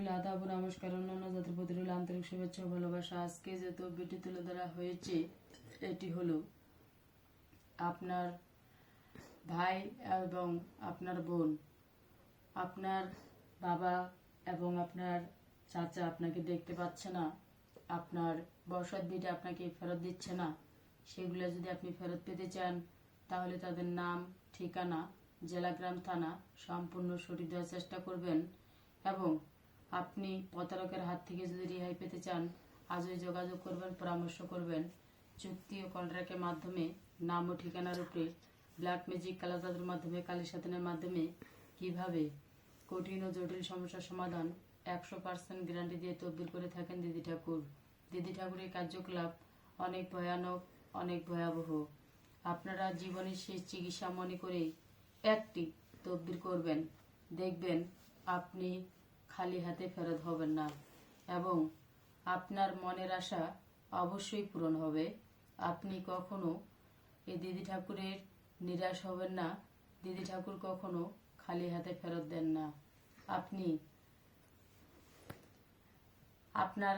রইল আদাব নমস্কার অন্যান্য জাতির প্রতি আন্তরিক শুভেচ্ছা ভালোবাসা। আজকে যে তহবিলটি তুলে ধরা হয়েছে, এটি হলো আপনার ভাই এবং আপনার বোন। আপনার বাবা এবং আপনার চাচা আপনাকে দেখতে পাচ্ছে না, আপনার বসত বিটা আপনাকে ফেরত দিচ্ছে না। সেগুলো যদি আপনি ফেরত পেতে চান, তাহলে তাদের নাম, ঠিকানা, জেলা গ্রাম, থানা সম্পূর্ণ সঠিক দেওয়ার চেষ্টা করবেন এবং আপনি প্রতারকের হাত থেকে যদি রেহাই পেতে চান, আজই যোগাযোগ করবেন, পরামর্শ করবেন। চুক্তি ও কন্ট্রাক্টের মাধ্যমে, নাম ও ঠিকানার উপরে ব্ল্যাক ম্যাজিক কালা জাদুর মাধ্যমে, কালী সাধনের মাধ্যমে কীভাবে কঠিন ও জটিল সমস্যার সমাধান একশো পার্সেন্ট গ্যারান্টি দিয়ে তদবির করে থাকেন দিদি ঠাকুর। দিদি ঠাকুরের কার্যকলাপ অনেক ভয়ানক, অনেক ভয়াবহ। আপনারা জীবনের শেষ চিকিৎসা মনে করে একটি তদবির করবেন। দেখবেন আপনি খালি হাতে ফেরত হবেন না এবং আপনার মনের আশা অবশ্যই পূরণ হবে। আপনি কখনো এই দিদি ঠাকুরের নিরাশ হবেন না। দিদি ঠাকুর কখনো খালি হাতে ফেরত দেন না। আপনি আপনার